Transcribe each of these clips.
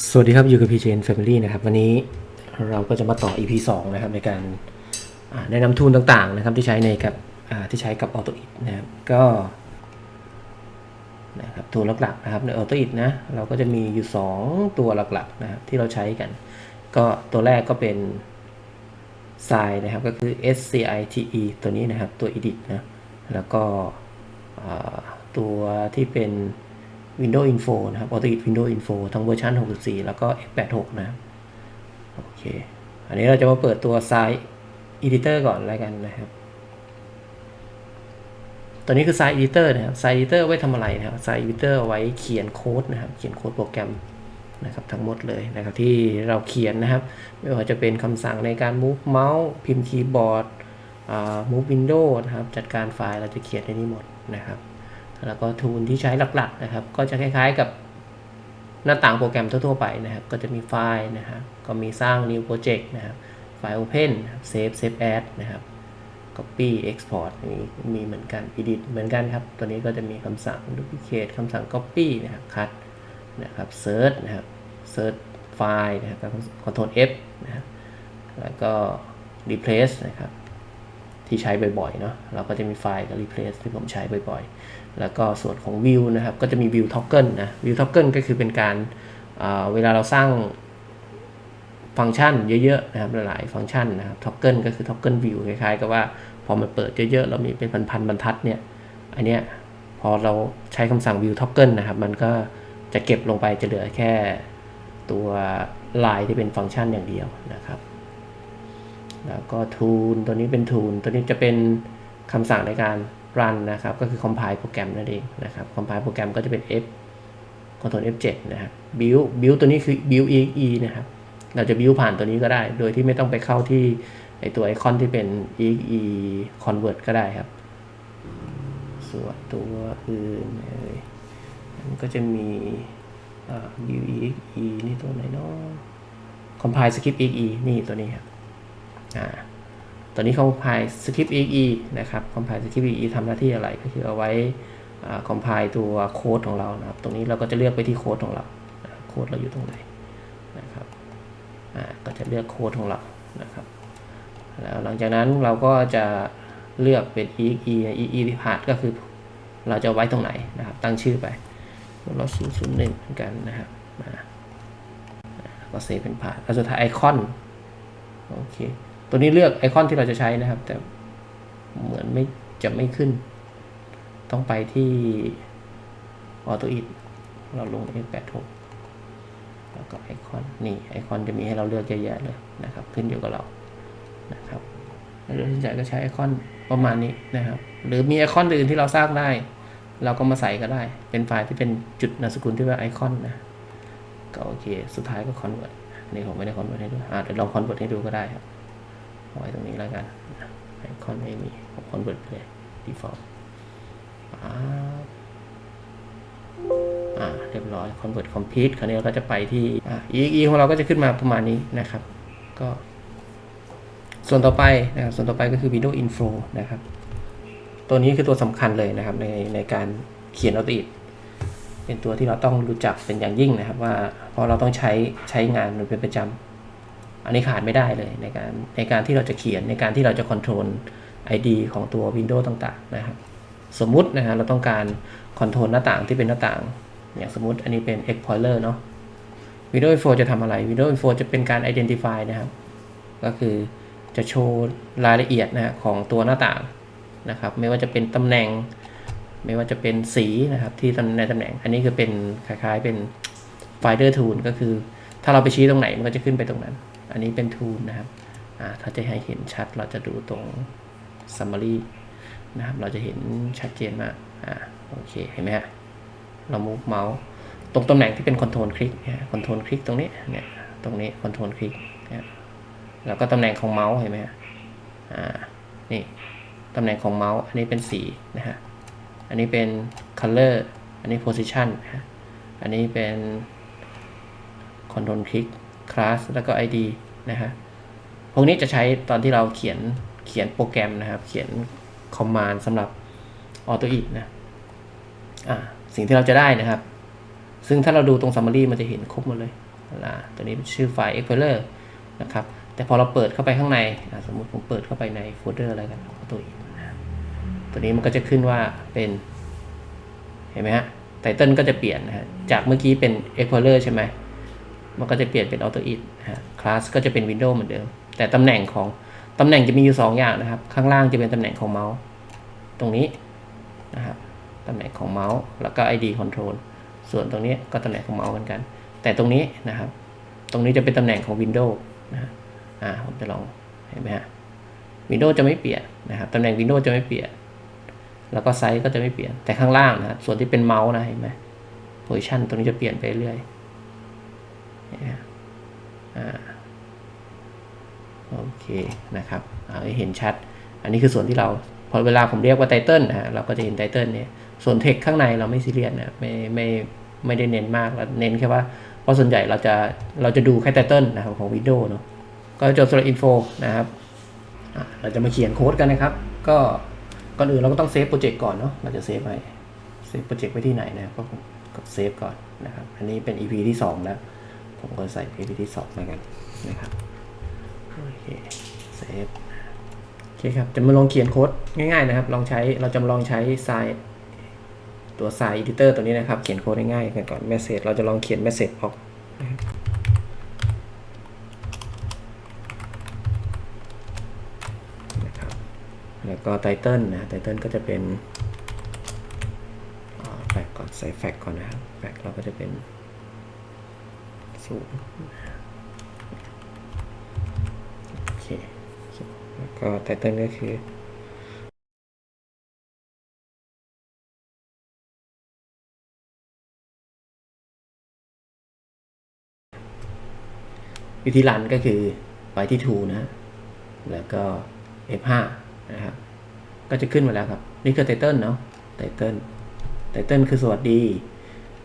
สวัสดีครับ อยู่กับ PJN Family นะครับ วันนี้เราก็จะมาต่อ EP 2 นะครับ ในการแนะนำทูลต่างๆ นะครับ ที่ใช้ในกับที่ใช้กับ AutoIt นะครับก็นะครับทูลหลักๆนะครับใน AutoIt นะเราก็จะมีอยู่ 2 ตัวหลักๆนะครับที่เราใช้กัน ก็ตัวแรกก็เป็น s i นะครับก็คือ SCITE ตัวนี้นะครับตัว edit นะแล้วก็ตัวที่เป็น Windows Info นะครับ AutoIt Windows Info ทั้งเวอร์ชัน64 แล้วก็ X86 นะครับโอเค อันนี้เราจะมาเปิดตัว Site Editor ก่อนแล้วกันนะครับ ตัวนี้คือ Site Editor นะครับ Site Editor ไว้ทำอะไรนะครับ Site Editor ไว้เขียนโค้ดนะครับ เขียนโค้ดโปรแกรมนะครับทั้งหมดเลยนะครับที่เราเขียนนะครับ ไม่ว่าจะเป็นคำสั่งในการ move mouse พิมพ์คีย์บอร์ด move window นะครับ จัดการไฟล์เราจะเขียนในนี้หมดนะครับ แล้วก็ทูลที่ใช้หลักๆนะครับ ก็จะคล้ายๆกับหน้าต่างโปรแกรมทั่วๆไปนะครับ ก็จะมีไฟล์นะครับ ก็มีสร้าง new project นะครับ ไฟล์ open นะครับ save save as นะครับ copy export มีมีเหมือนกัน edit เหมือนกันครับ ตัวนี้ก็จะมีคำสั่ง duplicate คำสั่ง copy นะครับ cut นะครับ search นะครับ search ไฟล์นะครับ control F นะครับ แล้วก็ replace นะครับ ที่ใช้บ่อยๆเนาะเราก็จะมีไฟล์กับ replace ที่ผมใช้บ่อยๆ แล้วก็ส่วนของ view นะครับ ก็จะมี view toggle นะ view toggle ก็คือเป็นการอ่าเวลาเราสร้างฟังก์ชันเยอะๆนะครับหลายๆฟังก์ชันนะครับ toggle ก็คือ toggle view คล้ายๆกับว่าพอมันเปิดเยอะๆเรามีเป็นพันๆบรรทัดเนี่ยอันเนี้ยพอเราใช้คำสั่ง view toggle นะครับ มันก็จะเก็บลงไปจะเหลือแค่ตัวลายที่เป็นฟังก์ชันอย่างเดียวนะครับ แล้วก็ tool ตัวนี้เป็น tool ตัวนี้จะเป็นคำสั่งในการ run นะครับ ก็คือ compile โปรแกรมนั่นเองนะครับ compile โปรแกรมก็จะเป็น F control F7 นะครับ build build ตัวนี้คือ build exe นะครับ เราจะ build ผ่านตัวนี้ก็ได้ โดยที่ไม่ต้องไปเข้าที่ไอตัวไอคอนที่เป็น exe convert ก็ได้ครับ ส่วนตัวอื่นเอ่ยมันก็จะมีอ่า build exe นี่ตัวไหนเนาะ compile script exe นี่ตัวนี้ครับ ตัวนี้ compile script exe นะครับ compile script exe ทำหน้าที่อะไรก็คือเอาไว้อ่า compile ตัวโค้ดของเรานะครับ ตรงนี้เราก็จะเลือกไปที่โค้ดของเราโค้ดเราอยู่ตรงไหนนะครับอ่าก็จะเลือกโค้ดของเรานะครับแล้วหลังจากนั้นเราก็จะเลือกเป็น exe exe ที่พาดก็คือเราจะไว้ตรงไหนนะครับ ตั้งชื่อไปเราศูนย์ศูนย์หนึ่งเหมือนกันนะครับมาก็เซฟเป็นพาดแล้วสุดท้ายไอคอน โอเค ตัวนี้เลือกไอคอนที่เราจะใช้นะครับ แต่เหมือนไม่จะไม่ขึ้น ต้องไปที่ Auto It เราลง F86 แล้วก็ไอคอนนี่ไอคอนจะมีให้เราเลือกเยอะแยะเลยนะครับ ขึ้นอยู่กับเรานะครับแล้วเราจะก็ใช้ไอคอนประมาณนี้นะครับ หรือมีไอคอนอื่นที่เราสร้างได้ เราก็มาใส่ก็ได้ เป็นไฟล์ที่เป็นจุดนามสกุลที่ว่าไอคอนนะก็โอเค สุดท้ายก็คอนเวิร์ตนี่ผมไม่ได้คอนเวิร์ตให้ดูอ่าเดี๋ยวลองคอนเวิร์ตให้ดูก็ได้ครับ ไว้ตรงนี้แล้วกันไอคอนไม่มีคอนเวิร์ตเลย default อ่าเรียบร้อย convert complete คราวนี้เราก็จะไปที่อ่า exe ของเราก็จะขึ้นมาประมาณนี้นะครับ ก็ ส่วนต่อไปนะครับส่วนต่อไปก็คือ Windows Info นะครับ ตัวนี้คือตัวสำคัญเลยนะครับในในการเขียน AutoIt เป็นตัวที่เราต้องรู้จักเป็นอย่างยิ่งนะครับ ว่าเพราะเราต้องใช้ใช้งานมันเป็นประจำ อันนี้ขาดไม่ได้เลยในการในการที่เราจะเขียนในการที่เราจะคอนโทรล ID ของตัว Windows ต่างๆนะครับ สมมุตินะฮะเราต้องการคอนโทรลหน้าต่างที่เป็นหน้าต่าง อย่างสมมุติอันนี้เป็น Explorer เนาะ Windows Info จะทำอะไร Windows Info จะเป็นการ Identify นะครับ ก็คือจะโชว์รายละเอียดนะฮะของตัวหน้าต่างนะครับ ไม่ว่าจะเป็นตำแหน่ง ไม่ว่าจะเป็นสีนะครับที่ในตำแหน่ง อันนี้คือเป็นคล้ายๆเป็น Finder Tool ก็คือถ้าเราไปชี้ตรงไหนมันก็จะขึ้นไปตรงนั้น อันนี้เป็น Tool นะครับอ่าถ้าจะให้เห็นชัดเราจะดูตรง Summary นะครับ เราจะเห็นชัดเจนมากอ่าโอเค เห็นไหมฮะ เรา move เมาส์ตรงตำแหน่งที่เป็น control click เนี่ย control click ตรงนี้เนี่ยตรงนี้ control click เนี่ยแล้วก็ตำแหน่งของเมาส์เห็นไหมฮะอ่านี่ตำแหน่งของเมาส์อันนี้เป็นสีนะฮะอันนี้เป็น color อันนี้ position นะฮะอันนี้เป็น control click class แล้วก็ id นะฮะพวกนี้จะใช้ตอนที่เราเขียนเขียนโปรแกรมนะครับ เขียน command สำหรับ AutoIt นะอ่าสิ่งที่เราจะได้นะครับ ซึ่งถ้าเราดูตรง summary มันจะเห็นครบหมดเลยนะตัวนี้ชื่อไฟล์ Explorer นะครับ แต่พอเราเปิดเข้าไปข้างใน สมมติผมเปิดเข้าไปในโฟลเดอร์อะไรกันตัวอีกนะตัวนี้มันก็จะขึ้นว่าเป็น เห็นไหมฮะไตเติลก็จะเปลี่ยนนะฮะจากเมื่อกี้เป็น Explorer ใช่ไหม มันก็จะเปลี่ยนเป็น Auto It นะฮะคลาสก็จะเป็น window เหมือนเดิม แต่ตำแหน่งของตำแหน่งจะมีอยู่ 2 อย่างนะครับ ข้างล่างจะเป็นตำแหน่งของเมาส์ตรงนี้นะครับตำแหน่งของเมาส์แล้วก็ ID Control ส่วนตรงนี้ก็ตำแหน่งของเมาส์เหมือนกัน แต่ตรงนี้นะครับ ตรงนี้จะเป็นตำแหน่งของ window นะฮะอ่าผมจะลองเห็นไหมฮะ window จะไม่เปลี่ยนนะครับตำแหน่ง window จะไม่เปลี่ยนแล้วก็ไซส์ก็จะไม่เปลี่ยนแต่ข้างล่างนะครับส่วนที่เป็นเมาส์นะเห็นไหมโพซิชันตรงนี้จะเปลี่ยนไปเรื่อยเห็นไหมฮะอ่า โอเคนะครับเอาให้เห็นชัด อันนี้คือส่วนที่เราพอเวลาผมเรียกว่าไตเติลนะฮะเราก็จะเห็นไตเติลเนี่ยส่วนเทคข้างในเราไม่ซีเรียสนะไม่ไม่ไม่ได้เน้นมากเราเน้นแค่ว่าเพราะส่วนใหญ่เราจะเราจะดูแค่ไตเติลนะครับของ Windows เนาะก็จบสำหรับอินโฟนะครับเราจะมาเขียนโค้ดกันนะครับ ก็ก่อนอื่นเราก็ต้องเซฟโปรเจกต์ก่อนเนาะเราจะเซฟไว้เซฟโปรเจกต์ไว้ที่ไหนนะก็กดเซฟก่อนนะครับ อันนี้เป็น EP ที่ 2 แล้ว ผมก็ใส่ EP ที่2แล้วกันนะครับโอเคเซฟโอเคครับ จะมาลองเขียนโค้ดง่ายๆนะครับ ลองใช้เราจะมาลองใช้ไซตัวไซเอดิเตอร์ตัวนี้นะครับ เขียนโค้ดง่ายๆกันก่อนเมสเซจเราจะลองเขียนเมสเซจออกนะครับนะครับแล้วก็ไตเติลนะไตเติลก็จะเป็นแฟกก่อนใส่แฟกก่อนนะครับแฟกเราก็จะเป็น ศูนย์โอเค แล้วก็ไตเติลก็คือวิธีรันก็คือไปที่ tool นะ แล้วก็ F5 นะครับ ก็จะขึ้นมาแล้วครับ นี่คือไตเติลเนาะไตเติลไตเติลคือสวัสดี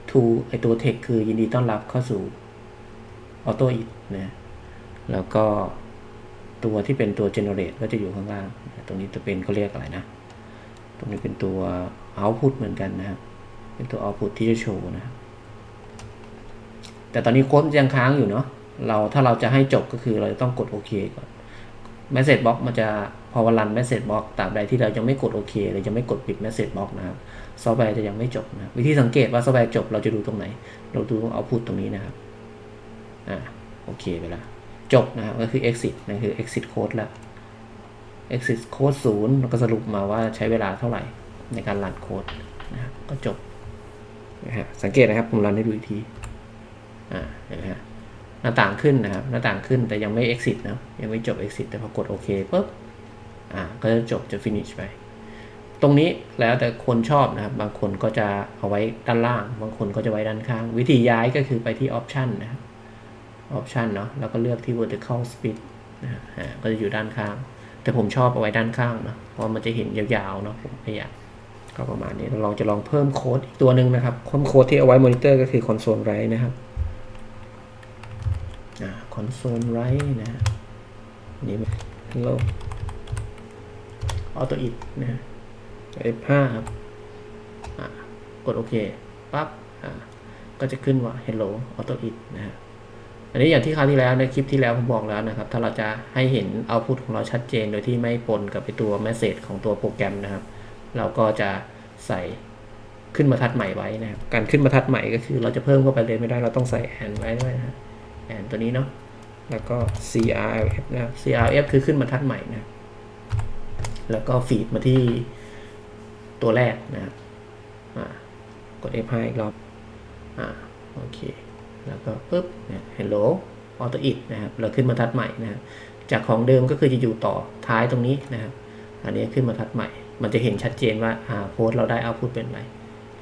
tool ไอตัว text คือยินดีต้อนรับเข้าสู่ auto it นะแล้วก็ตัวที่เป็นตัว generate ก็จะอยู่ข้างล่าง ตรงนี้จะเป็นเขาเรียกอะไรนะ ตรงนี้เป็นตัว output เหมือนกันนะครับเป็นตัว output ที่จะโชว์นะครับแต่ตอนนี้โค้ดยังค้างอยู่เนาะเราถ้าเราจะให้จบก็คือเราจะต้องกดโอเคก่อน message box มันจะพอวันรัน message box ตราบใดที่เรายังไม่กดโอเคหรือยังไม่กดปิด message box นะครับซอฟต์แวร์จะยังไม่จบนะวิธีสังเกตว่าซอฟต์แวร์จบเราจะดูตรงไหน เราดูตรง output ตรงนี้นะครับ อ่าโอเคไปแล้วจบนะครับก็คือ exit นั่นคือ exit code แล้ว exit code ศูนย์แล้วก็สรุปมาว่าใช้เวลาเท่าไหร่ในการรันโค้ดนะครับก็จบนะฮะสังเกตนะครับผมรันให้ดูอีกทีอ่าเห็นไหมฮะหน้าต่างขึ้นนะครับ หน้าต่างขึ้นแต่ยังไม่ exit นะยังไม่จบ exit แต่พอกดโอเคปุ๊บอ่าก็จะจบจะ finish ไป ตรงนี้แล้วแต่คนชอบนะครับ บางคนก็จะเอาไว้ด้านล่าง บางคนก็จะไว้ด้านข้าง วิธีย้ายก็คือไปที่ option นะครับ option เนาะแล้วก็เลือกที่ vertical split นะฮะก็จะอยู่ด้านข้าง แต่ผมชอบเอาไว้ด้านข้างเนาะเพราะมันจะเห็นยาวๆเนาะผมไม่อยากก็ประมาณนี้เราลองจะลองเพิ่มโค้ดอีกตัวหนึ่งนะครับเพิ่มโค้ดที่เอาไว้มอนิเตอร์ก็คือ console write นะครับอ่า console write นะฮะนี่ hello auto it นะฮะ F5 ครับอ่ากดโอเคปั๊บอ่าก็จะขึ้นว่า hello auto it นะฮะ อันนี้อย่างที่คราวที่แล้วในคลิปที่แล้วผมบอกแล้วนะครับ ถ้าเราจะให้เห็น output ของเราชัดเจนโดยที่ไม่ปนกับไปตัว message ของตัวโปรแกรมนะครับ เราก็จะใส่ขึ้นบรรทัดใหม่ไว้นะครับ การขึ้นบรรทัดใหม่ก็คือเราจะเพิ่มเข้าไปเลยไม่ได้เราต้องใส่แอนไว้ด้วยนะแอนตัวนี้เนาะแล้วก็ crf นะครับ crf คือขึ้นบรรทัดใหม่นะ แล้วก็ฟีดมาที่ตัวแรกนะครับกด F5 อีกรอบ อ่า โอเค แล้วก็ปุ๊บเนี่ย hello auto it นะครับเราขึ้นบรรทัดใหม่นะครับจากของเดิมก็คือจะอยู่ต่อท้ายตรงนี้นะครับ อันนี้ขึ้นบรรทัดใหม่ มันจะเห็นชัดเจนว่าอ่าโค้ดเราได้เอาพุตเป็นไร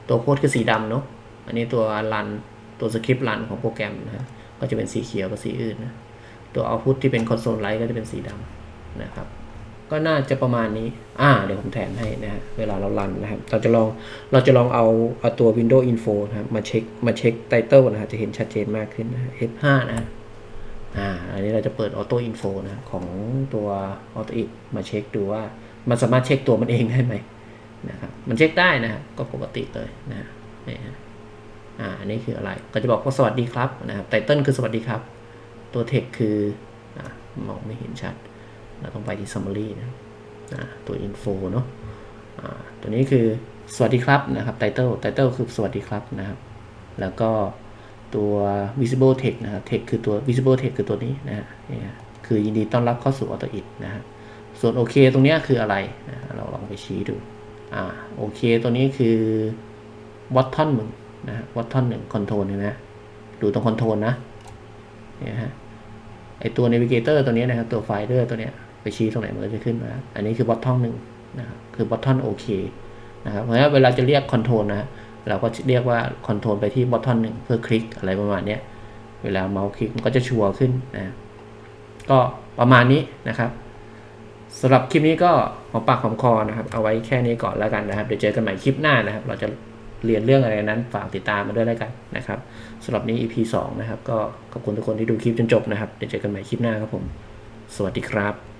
ตัวโค้ดคือสีดำเนาะอันนี้ตัวรันตัวสคริปต์รันของโปรแกรมนะฮะก็จะเป็นสีเขียวกับสีอื่นนะตัวเอาพุตที่เป็นคอนโซลไลท์ก็จะเป็นสีดำนะครับ ก็น่าจะประมาณนี้ อ่า เดี๋ยวผมแถมให้นะฮะ เวลาเรารันนะครับ เราจะลอง เราจะลองเอาเอาตัว Windows Info นะครับ มาเช็ค มาเช็คไตเติลนะฮะ จะเห็นชัดเจนมากขึ้นนะ F5 นะ อ่า อันนี้เราจะเปิด Auto Info นะของตัว Auto It มาเช็คดูว่า มันสามารถเช็คตัวมันเองได้ไหมนะครับ มันเช็คได้นะก็ปกติเลยนะนี่ฮะ อ่า อันนี้คืออะไร ก็จะบอกว่าสวัสดีครับนะครับ ไตเติลคือสวัสดีครับ ตัว text คือ อ่ามองไม่เห็นชัด เราต้องไปที่ summary นะตัว info เนาะตัวนี้คือสวัสดีครับนะครับ title title คือสวัสดีครับนะครับ แล้วก็ตัว visible text นะครับ text คือตัว visible text คือตัวนี้นะฮะคือยินดีต้อนรับเข้าสู่ auto it นะฮะส่วนโอเคตรงเนี้ยคืออะไรนะเราลองไปชี้ดูอ่าโอเคตัวนี้คือ button หนึ่งนะฮะ button หนึ่ง control เห็นไหมฮะดูตรง control นะเนี่ยฮะไอตัว navigator ตัวนี้นะครับตัว finder ตัวเนี้ย ไปชี้ตรงไหนมันก็จะขึ้นมา อันนี้คือ button หนึ่งนะครับคือ button โอเคนะครับเพราะฉะนั้นเวลาจะเรียก control นะฮะเราก็เรียกว่าคอนโทรลไปที่บอททอนหนึ่งเพื่อคลิกอะไรประมาณนี้เวลาเมาส์คลิกมันก็จะชัวร์ขึ้นนะก็ประมาณนี้นะครับสำหรับคลิปนี้ก็หอมปากหอมคอนะครับ เอาไว้แค่นี้ก่อนแล้วกันนะครับ เดี๋ยวเจอกันใหม่คลิปหน้านะครับ เราจะเรียนเรื่องอะไรนั้นฝากติดตามมาด้วยแล้วกันนะครับสำหรับนี้ EP 2 นะครับ ก็ขอบคุณทุกคนที่ดูคลิปจนจบนะครับ เดี๋ยวเจอกันใหม่คลิปหน้าครับผม สวัสดีครับ